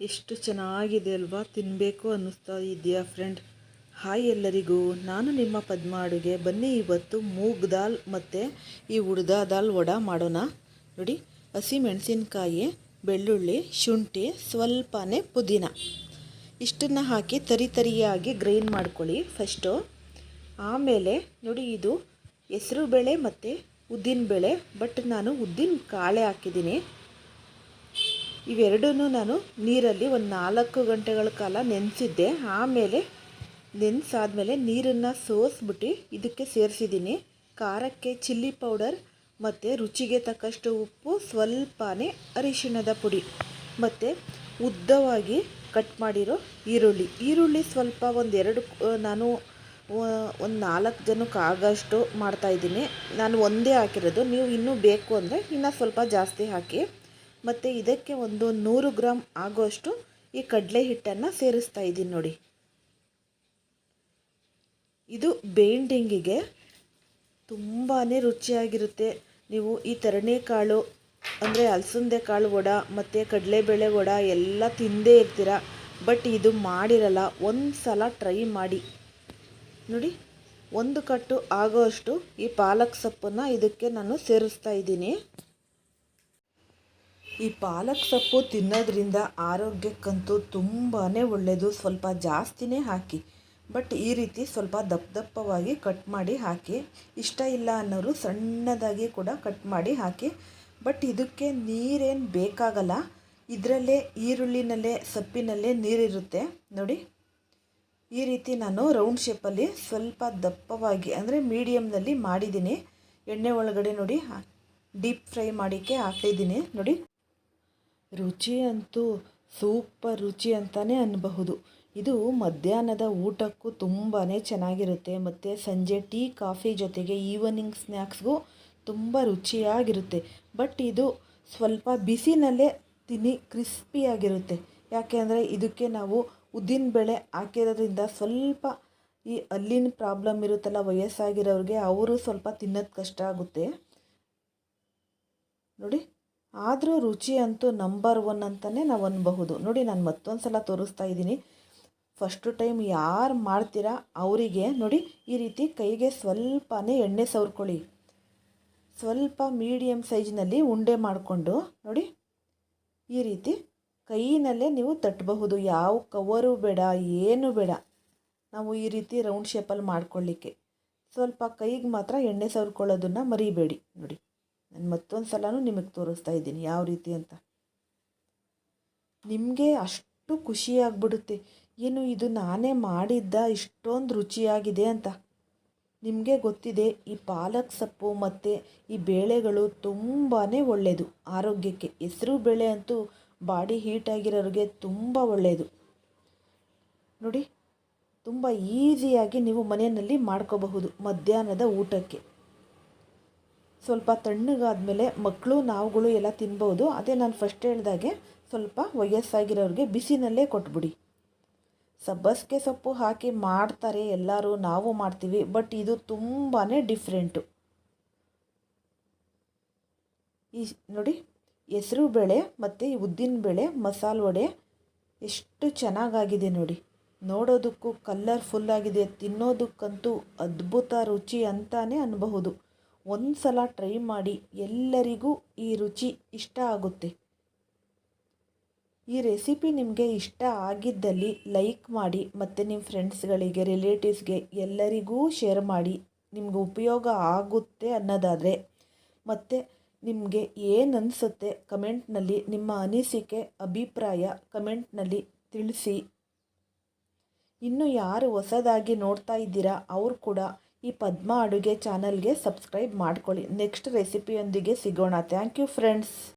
ಎಷ್ಟು ಚೆನ್ನಾಗಿದೆ ಅಲ್ವಾ? ತಿನ್ನಬೇಕು ಅನ್ನಿಸ್ತಾ ಇದೆಯಾ ಫ್ರೆಂಡ್ ಹಾಯ್ ಎಲ್ಲರಿಗೂ. ನಾನು ನಿಮ್ಮ ಪದ್ಮ ಅಡುಗೆ ಬನ್ನಿ ಇವತ್ತು ಮೂಗ್ ದಾಲ್ ಮತ್ತು ಈ ಉಡ್ದ ದಾಲ್ ವಡ ಮಾಡೋಣ. ನೋಡಿ, ಹಸಿ ಮೆಣಸಿನ್ಕಾಯಿ, ಬೆಳ್ಳುಳ್ಳಿ, ಶುಂಠಿ, ಸ್ವಲ್ಪನೇ ಪುದೀನ. ಇಷ್ಟನ್ನು ಹಾಕಿ ತರಿ ತರಿಯಾಗಿ ಗ್ರೈಂಡ್ ಮಾಡ್ಕೊಳ್ಳಿ ಫಸ್ಟು ಆಮೇಲೆ ನೋಡಿ, ಇದು ಹೆಸರು ಬೇಳೆ ಮತ್ತು ಉದ್ದಿನ ಬೇಳೆ ಬಟ್ ನಾನು ಉದ್ದಿನ ಕಾಳೆ ಹಾಕಿದ್ದೀನಿ. ಇವೆರಡೂ ನಾನು ನೀರಲ್ಲಿ ಒಂದು ನಾಲ್ಕು ಗಂಟೆಗಳ ಕಾಲ ನೆನೆಸಿದ್ದೆ. ಆಮೇಲೆ ನೆನೆಸಾದ್ಮೇಲೆ ನೀರನ್ನು ಸೋಸ್ಬಿಟ್ಟು ಇದಕ್ಕೆ ಸೇರಿಸಿದ್ದೀನಿ. ಖಾರಕ್ಕೆ ಚಿಲ್ಲಿ ಪೌಡರ್ ಮತ್ತು ರುಚಿಗೆ ತಕ್ಕಷ್ಟು ಉಪ್ಪು, ಸ್ವಲ್ಪನೇ ಅರಿಶಿಣದ ಪುಡಿ ಮತ್ತು ಉದ್ದವಾಗಿ ಕಟ್ ಮಾಡಿರೋ ಈರುಳ್ಳಿ. ಈರುಳ್ಳಿ ಸ್ವಲ್ಪ ಒಂದೆರಡು, ನಾನು ಒಂದು ನಾಲ್ಕು ಜನಕ್ಕೆ ಆಗೋಷ್ಟು ಮಾಡ್ತಾಯಿದ್ದೀನಿ ನಾನು ಒಂದೇ ಹಾಕಿರೋದು. ನೀವು ಇನ್ನೂ ಬೇಕು ಅಂದರೆ ಇನ್ನೂ ಸ್ವಲ್ಪ ಜಾಸ್ತಿ ಹಾಕಿ. ಮತ್ತು ಇದಕ್ಕೆ ಒಂದು ನೂರು ಗ್ರಾಮ್ ಆಗೋಷ್ಟು ಈ ಕಡಲೆ ಹಿಟ್ಟನ್ನು ಸೇರಿಸ್ತಾ ಇದ್ದೀನಿ ನೋಡಿ. ಇದು ಬೇಂಡಿಂಗಿಗೆ ತುಂಬಾ ರುಚಿಯಾಗಿರುತ್ತೆ. ನೀವು ಈ ಕಾಳು, ಅಂದರೆ ಅಲಸಂದೆ ಕಾಳು ವಡ, ಮತ್ತು ಕಡಲೆಬೇಳೆ ವಡ ಎಲ್ಲ ತಿಂದೇ ಇರ್ತೀರ? ಬಟ್ ಇದು ಮಾಡಿರಲ್ಲ ಒಂದು ಸಲ ಟ್ರೈ ಮಾಡಿ. ನೋಡಿ, ಒಂದು ಕಟ್ಟು ಆಗೋಷ್ಟು ಈ ಪಾಲಕ್ ಸೊಪ್ಪನ್ನು ಇದಕ್ಕೆ ನಾನು ಸೇರಿಸ್ತಾ ಇದ್ದೀನಿ. ಈ ಪಾಲಕ್ ಸೊಪ್ಪು ತಿನ್ನೋದ್ರಿಂದ ಆರೋಗ್ಯಕ್ಕಂತೂ ತುಂಬಾ ಒಳ್ಳೆಯದು ಸ್ವಲ್ಪ ಜಾಸ್ತಿನೇ ಹಾಕಿ, ಬಟ್ ಈ ರೀತಿ ಸ್ವಲ್ಪ ದಪ್ಪ ದಪ್ಪವಾಗಿ ಕಟ್ ಮಾಡಿ ಹಾಕಿ, ಇಷ್ಟ ಇಲ್ಲ ಅನ್ನೋರು ಸಣ್ಣದಾಗಿ ಕೂಡ ಕಟ್ ಮಾಡಿ ಹಾಕಿ, ಬಟ್ ಇದಕ್ಕೆ ನೀರೇನು ಬೇಕಾಗಲ್ಲ. ಇದರಲ್ಲೇ ಈರುಳ್ಳಿನಲ್ಲೇ, ಸೊಪ್ಪಿನಲ್ಲೇ ನೀರಿರುತ್ತೆ. ನೋಡಿ, ಈ ರೀತಿ ನಾನು ರೌಂಡ್ ಶೇಪಲ್ಲಿ ಸ್ವಲ್ಪ ದಪ್ಪವಾಗಿ, ಅಂದರೆ ಮೀಡಿಯಮ್ನಲ್ಲಿ ಮಾಡಿದ್ದೀನಿ. ಎಣ್ಣೆ ಒಳಗಡೆ ನೋಡಿ ಡೀಪ್ ಫ್ರೈ ಮಾಡಿಕ್ಕೆ ಹಾಕಿದ್ದೀನಿ ನೋಡಿ ರುಚಿ ಅಂತೂ ಸೂಪರ್ ರುಚಿ ಅಂತಲೇ ಅನ್ನಬಹುದು ಇದು ಮಧ್ಯಾಹ್ನದ ಊಟಕ್ಕೂ ತುಂಬಾ ಚೆನ್ನಾಗಿರುತ್ತೆ. ಮತ್ತು ಸಂಜೆ ಟೀ, ಕಾಫಿ ಜೊತೆಗೆ ಈವ್ನಿಂಗ್ ಸ್ನ್ಯಾಕ್ಸ್ಗೂ ತುಂಬ ರುಚಿಯಾಗಿರುತ್ತೆ. ಬಟ್ ಇದು ಸ್ವಲ್ಪ ಬಿಸಿನಲ್ಲೇ ತಿನ್ನಿ ಕ್ರಿಸ್ಪಿಯಾಗಿರುತ್ತೆ ಯಾಕೆಂದರೆ ಇದಕ್ಕೆ ನಾವು ಉದ್ದಿನ ಬೆಳೆ ಹಾಕಿರೋದ್ರಿಂದ ಸ್ವಲ್ಪ ಈ ಅಲ್ಲಿನ ಪ್ರಾಬ್ಲಮ್ ಇರುತ್ತಲ್ಲ, ವಯಸ್ಸಾಗಿರೋರಿಗೆ ಅವರು ಸ್ವಲ್ಪ ತಿನ್ನೋದು ಕಷ್ಟ ಆಗುತ್ತೆ. ನೋಡಿ. ಆದರೂ ರುಚಿ ಅಂತೂ ನಂಬರ್ ಒನ್ ಅಂತಲೇ ನಾವು ಅನ್ಬಹುದು. ನೋಡಿ, ನಾನು ಮತ್ತೊಂದು ಸಲ ತೋರಿಸ್ತಾ ಇದ್ದೀನಿ. ಫಸ್ಟು ಟೈಮ್ ಯಾರು ಮಾಡ್ತೀರಾ ಅವರಿಗೆ, ನೋಡಿ, ಈ ರೀತಿ ಕೈಗೆ ಸ್ವಲ್ಪನೇ ಎಣ್ಣೆ ಸವರ್ಕೊಳ್ಳಿ. ಸ್ವಲ್ಪ ಮೀಡಿಯಮ್ ಸೈಜ್ನಲ್ಲಿ ಉಂಡೆ ಮಾಡಿಕೊಂಡು, ನೋಡಿ, ಈ ರೀತಿ ಕೈನಲ್ಲೇ ನೀವು ತಟ್ಟಬಹುದು ಯಾವ ಕವರು ಬೇಡ, ಏನು ಬೇಡ. ನಾವು ಈ ರೀತಿ ರೌಂಡ್ ಶೇಪಲ್ಲಿ ಮಾಡ್ಕೊಳ್ಳಿಕ್ಕೆ. ಸ್ವಲ್ಪ ಕೈಗೆ ಮಾತ್ರ ಎಣ್ಣೆ ಸವರ್ಕೊಳ್ಳೋದನ್ನು ಮರಿಬೇಡಿ, ನೋಡಿ. ಮತ್ತೊಂದು ಸಲನೂ ನಿಮಗೆ ತೋರಿಸ್ತಾ ಇದ್ದೀನಿ. ಯಾವ ರೀತಿ ಅಂತ. ನಿಮಗೆ ಅಷ್ಟು ಖುಷಿಯಾಗ್ಬಿಡುತ್ತೆ ಏನು ಇದು ನಾನೇ ಮಾಡಿದ್ದ ಇಷ್ಟೊಂದು ರುಚಿಯಾಗಿದೆ ಅಂತ. ನಿಮಗೆ ಗೊತ್ತಿದೆ, ಈ ಪಾಲಕ್ ಸೊಪ್ಪು ಮತ್ತು ಈ ಬೇಳೆಗಳು ತುಂಬಾ ಒಳ್ಳೆಯದು ಆರೋಗ್ಯಕ್ಕೆ ಹೆಸರು ಬೇಳೆ ಅಂತೂ ಬಾಡಿ ಹೀಟ್ ಆಗಿರೋರಿಗೆ ತುಂಬ ಒಳ್ಳೆಯದು ನೋಡಿ, ತುಂಬ ಈಸಿಯಾಗಿ ನೀವು ಮನೆಯಲ್ಲಿ ಮಾಡ್ಕೋಬಹುದು ಮಧ್ಯಾಹ್ನದ ಊಟಕ್ಕೆ. ಸ್ವಲ್ಪ ತಣ್ಣಗಾದಮೇಲೆ ಮಕ್ಕಳು ನಾವುಗಳು ಎಲ್ಲ ತಿನ್ಬೋದು. ಅದೇ ನಾನು ಫಸ್ಟ್ ಹೇಳ್ದಾಗೆ ಸ್ವಲ್ಪ ವಯಸ್ಸಾಗಿರೋರಿಗೆ ಬಿಸಿನಲ್ಲೇ ಕೊಟ್ಬಿಡಿ. ಸಬ್ಬಸಿಗೆ ಸೊಪ್ಪು ಹಾಕಿ ಮಾಡ್ತಾರೆ ಎಲ್ಲರೂ, ನಾವು ಮಾಡ್ತೀವಿ ಬಟ್ ಇದು ತುಂಬಾ ಡಿಫ್ರೆಂಟು ಈ ನೋಡಿ, ಹೆಸರು ಬೇಳೆ ಮತ್ತು ಉದ್ದಿನ ಬೇಳೆ, ಮಸಾಲೆ ವಡೆ ಎಷ್ಟು ಚೆನ್ನಾಗಾಗಿದೆ ನೋಡಿ. ನೋಡೋದಕ್ಕೂ ಕಲರ್ಫುಲ್ಲಾಗಿದೆ ತಿನ್ನೋದಕ್ಕಂತೂ ಅದ್ಭುತ ರುಚಿ ಅಂತಾನೆ ಅನ್ನಬಹುದು ಒಂದು ಸಲ ಟ್ರೈ ಮಾಡಿ ಎಲ್ಲರಿಗೂ ಈ ರುಚಿ ಇಷ್ಟ ಆಗುತ್ತೆ. ಈ ರೆಸಿಪಿ ನಿಮಗೆ ಇಷ್ಟ ಆಗಿದ್ದಲ್ಲಿ ಲೈಕ್ ಮಾಡಿ ಮತ್ತು ನಿಮ್ಮ ಫ್ರೆಂಡ್ಸ್ಗಳಿಗೆ ರಿಲೇಟಿವ್ಸ್ಗೆ ಎಲ್ಲರಿಗೂ ಶೇರ್ ಮಾಡಿ. ನಿಮ್ಗೆ ಉಪಯೋಗ ಆಗುತ್ತೆ ಅನ್ನೋದಾದರೆ ಮತ್ತು ನಿಮಗೆ ಏನು ಅನಿಸುತ್ತೆ ಕಮೆಂಟ್ನಲ್ಲಿ ನಿಮ್ಮ ಅನಿಸಿಕೆ, ಅಭಿಪ್ರಾಯ ಕಮೆಂಟ್ನಲ್ಲಿ ತಿಳಿಸಿ. ಇನ್ನು ಯಾರು ಹೊಸದಾಗಿ ನೋಡ್ತಾ ಇದ್ದೀರಾ, ಅವ್ರು ಕೂಡ ಈ ಪದ್ಮ ಅಡುಗೆ ಚಾನಲ್ಗೆ ಸಬ್ಸ್ಕ್ರೈಬ್ ಮಾಡ್ಕೊಳ್ಳಿ. ನೆಕ್ಸ್ಟ್ ರೆಸಿಪಿಯೊಂದಿಗೆ ಸಿಗೋಣ. Thank you friends